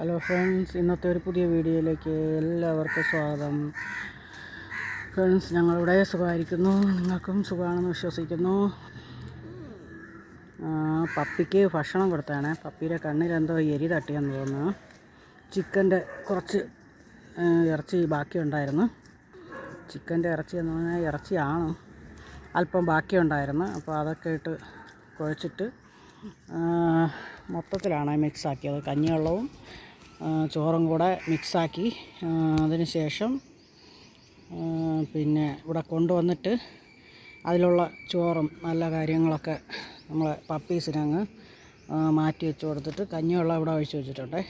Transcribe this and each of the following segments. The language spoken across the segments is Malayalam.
ഹലോ ഫ്രണ്ട്സ് ഇന്നത്തെ ഒരു പുതിയ വീഡിയോയിലേക്ക് എല്ലാവർക്കും സ്വാഗതം. ഫ്രണ്ട്സ് ഞങ്ങളിവിടെ സുഖമായിരിക്കുന്നു. നിങ്ങൾക്കും സുഖമാണെന്ന് വിശ്വസിക്കുന്നു. പപ്പിക്ക് ഭക്ഷണം കൊടുത്താണ് പപ്പിയുടെ കണ്ണിലെന്തോ എരി തട്ടിയെന്ന് തോന്നുന്നു. ചിക്കന്റെ കുറച്ച് ഇറച്ചി ബാക്കിയുണ്ടായിരുന്നു. ചിക്കന്റെ ഇറച്ചി എന്ന് പറഞ്ഞാൽ ഇറച്ചിയാണ് അല്പം ബാക്കിയുണ്ടായിരുന്നു. അപ്പോൾ അതൊക്കെ ഇട്ട് കുഴച്ചിട്ട് മൊത്തത്തിലാണ് മിക്സാക്കിയത് കഞ്ഞിവെള്ളവും ചോറും കൂടെ മിക്സാക്കി. അതിന് ശേഷം പിന്നെ ഇവിടെ കൊണ്ടുവന്നിട്ട് അതിലുള്ള ചോറും നല്ല കാര്യങ്ങളൊക്കെ നമ്മൾ പപ്പീസിനങ്ങ് മാറ്റി വെച്ച് കൊടുത്തിട്ട് കഞ്ഞിവെള്ളം ഇവിടെ ഒഴിച്ച് വെച്ചിട്ടുണ്ട്.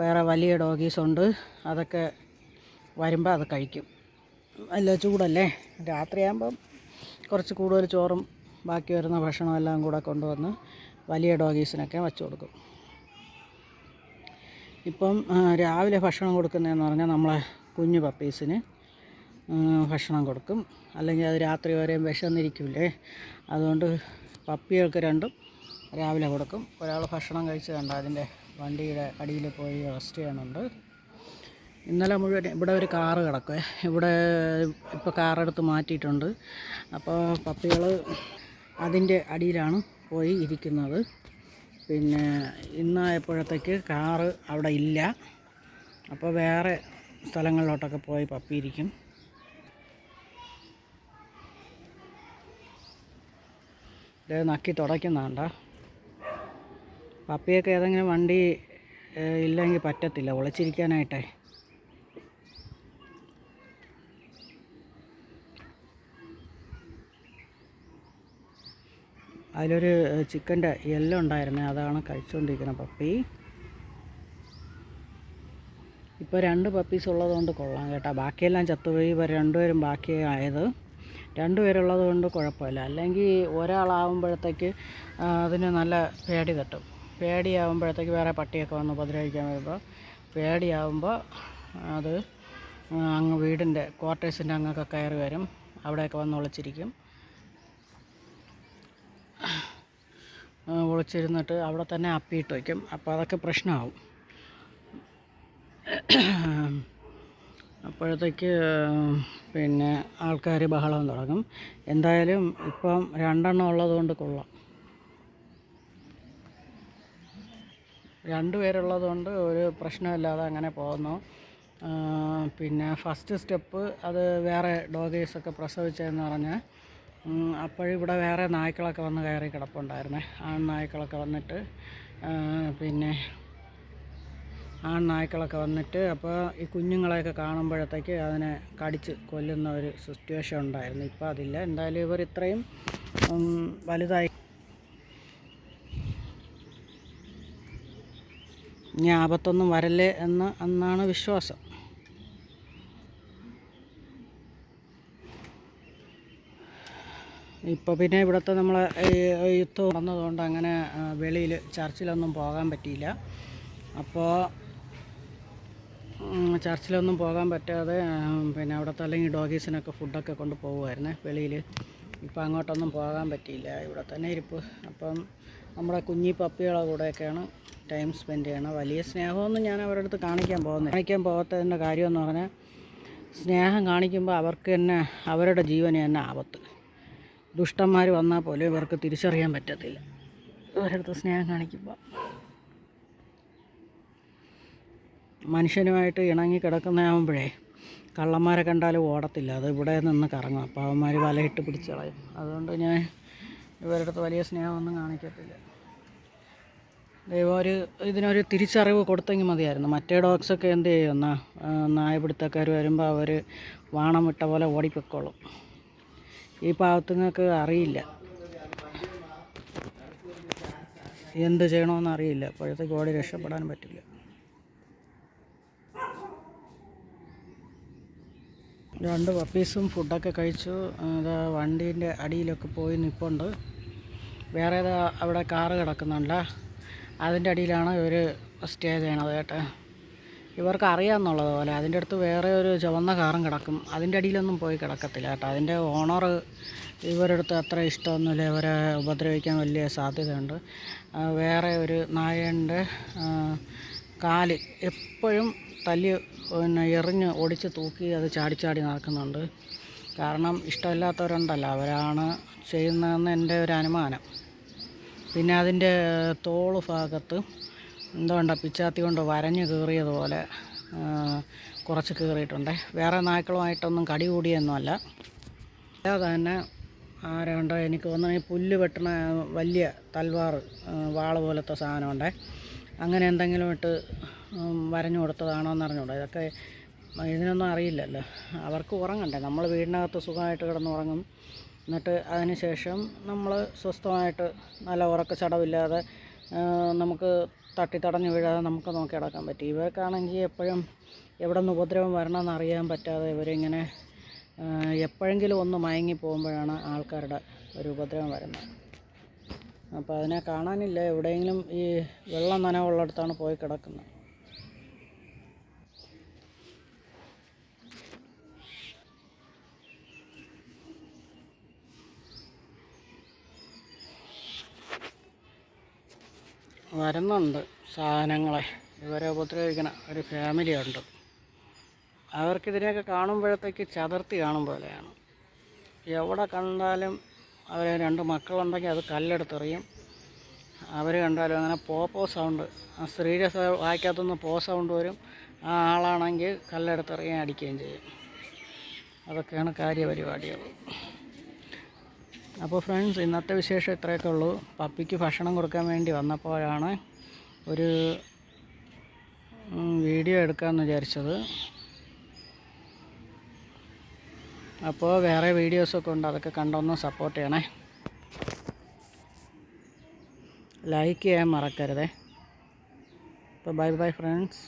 വേറെ വലിയ ഡോഗീസ് ഉണ്ട്. അതൊക്കെ വരുമ്പോൾ അത് കഴിക്കും. നല്ല ചൂടല്ലേ? രാത്രിയാകുമ്പം കുറച്ച് കൂടുതൽ ചോറും ബാക്കി വരുന്ന ഭക്ഷണമെല്ലാം കൂടെ കൊണ്ടുവന്ന് വലിയ ഡോഗീസിനൊക്കെ വെച്ച് കൊടുക്കും. ഇപ്പം രാവിലെ ഭക്ഷണം കൊടുക്കുന്നതെന്ന് പറഞ്ഞാൽ നമ്മളെ കുഞ്ഞു പപ്പീസിന് ഭക്ഷണം കൊടുക്കും. അല്ലെങ്കിൽ അത് രാത്രി വരെയും വിശന്നിരിക്കില്ലേ അതുകൊണ്ട് പപ്പികൾക്ക് രണ്ടും രാവിലെ കൊടുക്കും. ഒരാൾ ഭക്ഷണം കഴിച്ച് കണ്ട അതിന്റെ വണ്ടിയുടെ അടിയിൽ പോയി റെസ്റ്റ് ചെയ്യണുണ്ട് ഇന്നലെ മുഴുവൻ ഇവിടെ ഒരു കാറ് കിടക്കുവേ. ഇവിടെ ഇപ്പോൾ കാറെടുത്ത് മാറ്റിയിട്ടുണ്ട്. അപ്പോൾ പപ്പികൾ അതിന്റെ അടിയിലാണ് പോയി ഇരിക്കുന്നത്. പിന്നെ ഇന്നായപ്പോഴത്തേക്ക് കാറ് അവിടെ ഇല്ല. അപ്പോൾ വേറെ സ്ഥലങ്ങളിലോട്ടൊക്കെ പോയി പപ്പിയിരിക്കും ഇത് നക്കി തുടയ്ക്കുന്നുണ്ട. പപ്പിയൊക്കെ ഏതെങ്കിലും വണ്ടി ഇല്ലെങ്കിൽ പറ്റത്തില്ല. ഒളിച്ചിരിക്കാനായിട്ടേ. അതിലൊരു ചിക്കന്റെ എല്ലാം ഉണ്ടായിരുന്നേ അതാണ് കഴിച്ചുകൊണ്ടിരിക്കുന്നത് പപ്പി. ഇപ്പോൾ രണ്ട് പപ്പീസ് ഉള്ളതുകൊണ്ട് കൊള്ളാം കേട്ടോ. ബാക്കിയെല്ലാം ചത്തുപോയി ഇവർ രണ്ടുപേരും ബാക്കി ആയത്. രണ്ടുപേരുള്ളത് കൊണ്ട് കുഴപ്പമില്ല. അല്ലെങ്കിൽ ഒരാളാവുമ്പോഴത്തേക്ക് അതിന് നല്ല പേടി തട്ടും. പേടിയാവുമ്പോഴത്തേക്ക് വേറെ പട്ടിയൊക്കെ വന്ന് ഉപദ്രവിക്കാൻ വരുമ്പോൾ പേടിയാവുമ്പോൾ അത് അങ്ങ് വീടിന്റെ ക്വാർട്ടേഴ്സിന്റെ അങ്ങൊക്കെ കയറി വരും. അവിടെയൊക്കെ വന്ന് ഒളിച്ചിരിക്കും. ഒളിച്ചിരുന്നിട്ട് അവിടെ തന്നെ അപ്പിയിട്ട് വയ്ക്കും. അപ്പോൾ അതൊക്കെ പ്രശ്നമാവും. അപ്പോഴത്തേക്ക് പിന്നെ ആൾക്കാർ ബഹളം തുടങ്ങും. എന്തായാലും ഇപ്പം രണ്ടെണ്ണം ഉള്ളതുകൊണ്ട് കൊള്ളാം. രണ്ട് പേരുള്ളത് കൊണ്ട് ഒരു പ്രശ്നമില്ലാതെ അങ്ങനെ പോകുന്നു. പിന്നെ ഫസ്റ്റ് സ്റ്റെപ്പ് അത് വേറെ ഡോഗേഴ്സൊക്കെ പ്രസവിച്ചതെന്ന് പറഞ്ഞാൽ അപ്പോഴിവിടെ വേറെ നായ്ക്കളൊക്കെ വന്ന് കയറി കിടപ്പുണ്ടായിരുന്നേ. ആൺ നായ്ക്കളൊക്കെ വന്നിട്ട് പിന്നെ ആൺ നായ്ക്കളൊക്കെ വന്നിട്ട് അപ്പോൾ ഈ കുഞ്ഞുങ്ങളെയൊക്കെ കാണുമ്പോഴത്തേക്ക് അതിനെ കടിച്ച് കൊല്ലുന്ന ഒരു സിറ്റുവേഷൻ ഉണ്ടായിരുന്നു. ഇപ്പോൾ അതില്ല. എന്തായാലും ഇവർ ഇത്രയും വലുതായി. ഇനി ആപത്തൊന്നും വരല്ലേ എന്ന് എന്നാണ് വിശ്വാസം. ഇപ്പോൾ പിന്നെ ഇവിടുത്തെ നമ്മളെ യുദ്ധം നടന്നതുകൊണ്ട് അങ്ങനെ വെളിയിൽ ചർച്ചിലൊന്നും പോകാൻ പറ്റിയില്ല. അപ്പോൾ ചർച്ചിലൊന്നും പോകാൻ പറ്റാതെ പിന്നെ അവിടുത്തെ അല്ലെങ്കിൽ ഡോഗീസിനൊക്കെ ഫുഡൊക്കെ കൊണ്ട് പോകുമായിരുന്നേ വെളിയിൽ ഇപ്പം അങ്ങോട്ടൊന്നും പോകാൻ പറ്റിയില്ല. ഇവിടെ തന്നെ ഇരിപ്പ്. അപ്പം നമ്മുടെ കുഞ്ഞി പപ്പികളെ കൂടെയൊക്കെയാണ് ടൈം സ്പെൻഡ് ചെയ്യണം വലിയ സ്നേഹമൊന്നും ഞാൻ അവരുടെ അടുത്ത് കാണിക്കാൻ പോകുന്നത് കാണിക്കാൻ പോകാത്തതിന്റെ കാര്യമെന്ന് പറഞ്ഞാൽ സ്നേഹം കാണിക്കുമ്പോൾ അവർക്ക് തന്നെ അവരുടെ ജീവന് തന്നെ ആപത്ത്. ദുഷ്ടന്മാർ വന്നാൽ പോലും ഇവർക്ക് തിരിച്ചറിയാൻ പറ്റത്തില്ല. ഇവരടുത്ത് സ്നേഹം കാണിക്കുമ്പോൾ മനുഷ്യനുമായിട്ട് ഇണങ്ങി കിടക്കുന്നതാകുമ്പോഴേ കള്ളന്മാരെ കണ്ടാലും ഓടത്തില്ല. അത് ഇവിടെ നിന്ന് കറങ്ങും. അപ്പോൾ അവന്മാർ വലയിട്ട് പിടിച്ച് കളയും. അതുകൊണ്ട് ഞാൻ ഇവരുടെ അടുത്ത് വലിയ സ്നേഹമൊന്നും കാണിക്കത്തില്ല. ദൈവം ഒരു ഇതിനൊരു തിരിച്ചറിവ് കൊടുത്തെങ്കിൽ മതിയായിരുന്നു. മറ്റേ ഡോഗ്സൊക്കെ എന്ത് ചെയ്യുമെന്നാ നായപിടുത്തക്കാർ വരുമ്പോൾ അവർ വാണം വിട്ട പോലെ ഓടിപ്പൊക്കോളും ഈ പാവത്തുങ്ങൾക്ക് അറിയില്ല. എന്ത് ചെയ്യണമെന്ന് അറിയില്ല. ഇപ്പോഴത്തെ കോടി രക്ഷപ്പെടാൻ പറ്റില്ല. രണ്ട് പപ്പീസും ഫുഡൊക്കെ കഴിച്ചു. അത് വണ്ടീന്റെ അടിയിലൊക്കെ പോയി നിൽപ്പുണ്ട് വേറെ അവിടെ കാറ് കിടക്കുന്നുണ്ട്? അതിന്റെ അടിയിലാണ് ഇവർ സ്റ്റേ ചെയ്യണത് കേട്ടോ. ഇവർക്ക് അറിയാമെന്നുള്ളത് പോലെ അതിന്റെ അടുത്ത് വേറെ ഒരു ചുവന്ന കാറും കിടക്കും. അതിന്റെ അടിയിലൊന്നും പോയി കിടക്കത്തില്ല കേട്ടോ. അതിന്റെ ഓണർ ഇവരുടെ അടുത്ത് അത്ര ഇഷ്ടമൊന്നുമില്ല. ഇവരെ ഉപദ്രവിക്കാൻ വലിയ സാധ്യതയുണ്ട്. വേറെ ഒരു നായന്റെ കാൽ എപ്പോഴും തല്ലി പിന്നെ എറിഞ്ഞ് ഒടിച്ച് തൂക്കി അത് ചാടിച്ചാടി നടക്കുന്നുണ്ട്. കാരണം ഇഷ്ടമില്ലാത്തവരുണ്ടല്ലോ. അവരാണ് ചെയ്യുന്നതെന്ന് എന്റെ ഒരു അനുമാനം. പിന്നെ അതിന്റെ തോൾ ഭാഗത്ത് എന്തുകൊണ്ട പിച്ചാത്തി കൊണ്ട് വരഞ്ഞ് കീറിയതുപോലെ കുറച്ച് കീറിയിട്ടുണ്ട്. വേറെ നായ്ക്കളുമായിട്ടൊന്നും കടി കൂടിയൊന്നുമല്ല. അല്ലാതെ തന്നെ ആരുണ്ട് എനിക്ക് തോന്നുന്നു ഈ പുല്ല് വെട്ടണ വലിയ തൽവാർ വാൾ പോലത്തെ സാധനമുണ്ട്. അങ്ങനെ എന്തെങ്കിലും ഇട്ട് വരഞ്ഞു കൊടുത്തതാണോ എന്ന് ഇതൊക്കെ ഇതിനൊന്നും അറിയില്ലല്ലോ. അവർക്ക് ഉറങ്ങണ്ടേ. നമ്മൾ വീടിനകത്ത് സുഖമായിട്ട് കിടന്ന് ഉറങ്ങും എന്നിട്ട് അതിന് ശേഷം നമ്മൾ സ്വസ്ഥമായിട്ട് നല്ല ഉറക്കച്ചടവില്ലാതെ ചടവില്ലാതെ നമുക്ക് തട്ടി തടഞ്ഞു വീഴാതെ നമുക്ക് നോക്കി നടക്കാൻ പറ്റും. ഇവർക്കാണെങ്കിൽ എപ്പോഴും എവിടെ നിന്ന് ഉപദ്രവം വരണമെന്ന് അറിയാൻ പറ്റാതെ ഇവരിങ്ങനെ എപ്പോഴെങ്കിലും ഒന്ന് മയങ്ങി പോകുമ്പോഴാണ് ആൾക്കാരുടെ ഒരു ഉപദ്രവം വരുന്നത്. അപ്പോൾ അതിനെ കാണാനില്ല. എവിടെയെങ്കിലും ഈ വെള്ളം നനവുള്ളിടത്താണ് പോയി കിടക്കുന്നത്. വരുന്നുണ്ട് സാധനങ്ങളെ. ഇവരെ ഉപദ്രവിക്കണ ഒരു ഫാമിലി ഉണ്ട്. അവർക്കിതിനെയൊക്കെ കാണുമ്പോഴത്തേക്ക് ചതുർത്തി കാണും പോലെയാണ്. എവിടെ കണ്ടാലും അവർ രണ്ട് മക്കളുണ്ടെങ്കിൽ അത് കല്ലെടുത്തെറിയും. അവർ കണ്ടാലും അങ്ങനെ പോപ്പോ സൗണ്ട് ആ സ്ത്രീയുടെ വായിക്കകത്തുനിന്ന് പോ സൗണ്ട് വരും. ആ ആളാണെങ്കിൽ കല്ലെടുത്തെറിയാൻ അടിക്കുകയും ചെയ്യും. അതൊക്കെയാണ് കാര്യപരിപാടികൾ. അപ്പോൾ ഫ്രണ്ട്സ് ഇന്നത്തെ വിശേഷം ഇത്രയൊക്കെ ഉള്ളൂ. പപ്പിക്ക് ഭക്ഷണം കൊടുക്കാൻ വേണ്ടി വന്നപ്പോഴാണ് ഒരു വീഡിയോ എടുക്കാമെന്ന് വിചാരിച്ചത്. അപ്പോൾ വേറെ വീഡിയോസൊക്കെ ഉണ്ട് അതൊക്കെ കണ്ടൊന്ന് സപ്പോർട്ട് ചെയ്യണേ. ലൈക്ക് ചെയ്യാൻ മറക്കരുതേ. അപ്പോൾ ബൈ ബൈ ഫ്രണ്ട്സ്